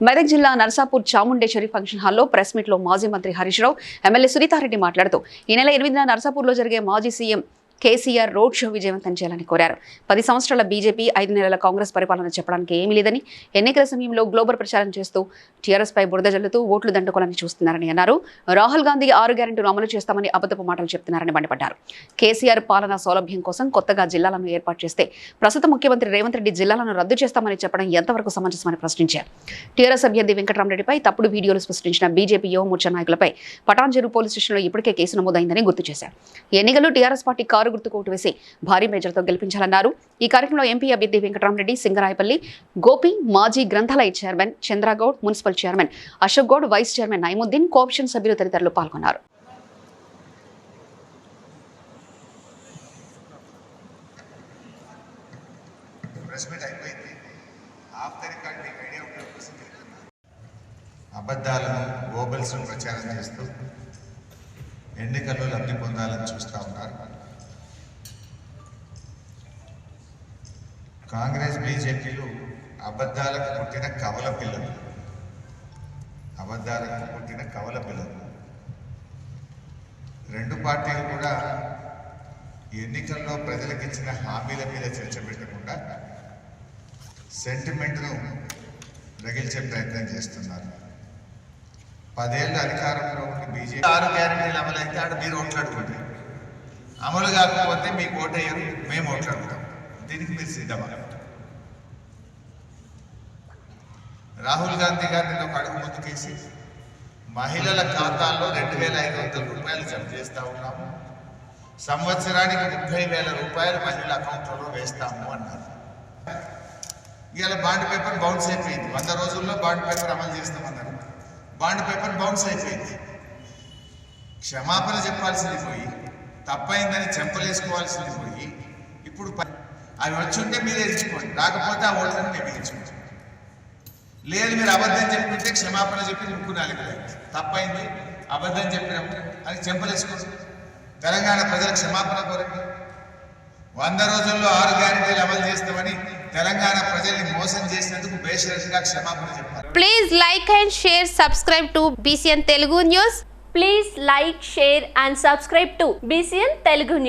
మెదక్ జిల్లా నర్సాపూర్ చాముండేశ్వరి ఫంక్షన్ హాల్లో ప్రెస్ మీట్లో మాజీ మంత్రి హరీష్ రావు ఎమ్మెల్యే సునీతారెడ్డి మాట్లాడుతూ ఈ నెల ఎనిమిదిన నర్సాపూర్లో జరిగే మాజీ సీఎం కేసీఆర్ రోడ్ షో విజయవంతం చేయాలని కోరారు. పది సంవత్సరాల బీజేపీ ఐదు నెలల కాంగ్రెస్ పరిపాలన చెప్పడానికి ఏమీ లేదని ఎన్నికల సమయంలో గ్లోబల్ ప్రచారం చేస్తూ టీఆర్ఎస్ పై బురద జల్లుతూ ఓట్లు దండుకోవాలని చూస్తున్నారని అన్నారు. రాహుల్ గాంధీ ఆరు గ్యారెంటీలు అమలు చేస్తామని అబద్ధపు మాటలు చెప్తున్నారని మండిపడ్డారు. కేసీఆర్ పాలన సౌలభ్యం కోసం కొత్తగా జిల్లాలను ఏర్పాటు చేస్తే ప్రస్తుత ముఖ్యమంత్రి రేవంత్ రెడ్డి జిల్లాలను రద్దు చేస్తామని చెప్పడం ఎంతవరకు సమంజసమని ప్రశ్నించారు. టీఆర్ఎస్ అభ్యర్థి వెంకటరామరెడ్డిపై తప్పుడు వీడియోలు సృష్టించిన బీజేపీ యువమోర్చా నాయకులపై పటాన్చెరు పోలీస్ స్టేషన్లో ఇప్పటికే కేసు నమోదైందని గుర్తు చేశారు. ఎన్నికలు టీఆర్ఎస్ పార్టీ కారు గుర్తుకు ఓటు వేసి భారీ మేజర్తో గెలిపించాలన్నారు. ఈ కార్యక్రమంలో ఎంపీ అభ్యర్థి వెంకటరామరెడ్డి సింగరాయపల్లి గోపి మాజీ గ్రంథాలయ chairman Chandragoud municipal chairman Ashok Goud vice chairman Naimuddin co-option సభ్యులు తదితరులు పాల్గొన్నారు. ప్రెస్ మీట్ అయిపోయింది. ఆఫ్ మీకు ఐడియా ఉండే కోసం అబద్ధాలను గోబల్స్ను ప్రచారం చేస్తూ ఎన్నికల్లో లబ్ధి పొందాలని చూస్తూ ఉన్నారు. కాంగ్రెస్ బీజేపీలు అబద్ధాలకు పుట్టిన కవల పిల్లలు. అబద్ధాలకు పుట్టిన కవల పిల్లలు. రెండు పార్టీలు కూడా ఎన్నికల్లో ప్రజలకు ఇచ్చిన హామీల మీద చర్చ పెట్టకుండా సెంటిమెంట్ను రగిల్చే ప్రయత్నం చేస్తున్నారు. పదేళ్ళు అధికారంలో ఉండి బీజేపీ ఆరు గ్యారెంటీలు అమలు అయితే ఆడ మీరు ఓట్లాడుకోండి అమలు కాకపోతే మీకు ఓటేయరు మేము ఓట్లాడుతాం దీనికి మీరు సిద్ధమా రాహుల్ గాంధీ గారిని ఒక అడుగు ముందుకేసి మహిళల ఖాతాల్లో రెండు వేల ఐదు వందల రూపాయలు జమ చేస్తా ఉన్నాము. సంవత్సరానికి ముప్పై వేల రూపాయలు మహిళల అకౌంట్లలో వేస్తాము అన్నారు. ఇవాళ బాండ్ పేపర్ బౌన్స్ అయిపోయింది. వంద రోజుల్లో బాండ్ పేపర్ అమలు చేస్తామన్నారు. బాండ్ పేపర్ బౌన్స్ అయిపోయింది. క్షమాపణ చెప్పాల్సింది పోయి తప్పైందని చెంపలేసుకోవాల్సింది పోయి ఇప్పుడు అవి వచ్చుంటే మీరు మీరే రాకపోతే ఆ ఓట్లను మేము ఇచ్చుకుంటాం లేదు మీరు అబద్ధం చెప్పింటే క్షమాపణ చెప్పి ముక్కునాలి తప్పైంది. అబద్ధం చెప్పినాము అని చెంపలేసుకోండి తెలంగాణ ప్రజల క్షమాపణ కోరండి. వంద రోజుల్లో ఆరు గ్యారెంటీలు అమలు చేస్తామని తెలంగాణ ప్రజల్ని మోసం చేసినందుకు బేషరతుగా క్షమాపణ చెప్పారు please like and share subscribe to BCN Telugu news please like share and subscribe to BCN Telugu news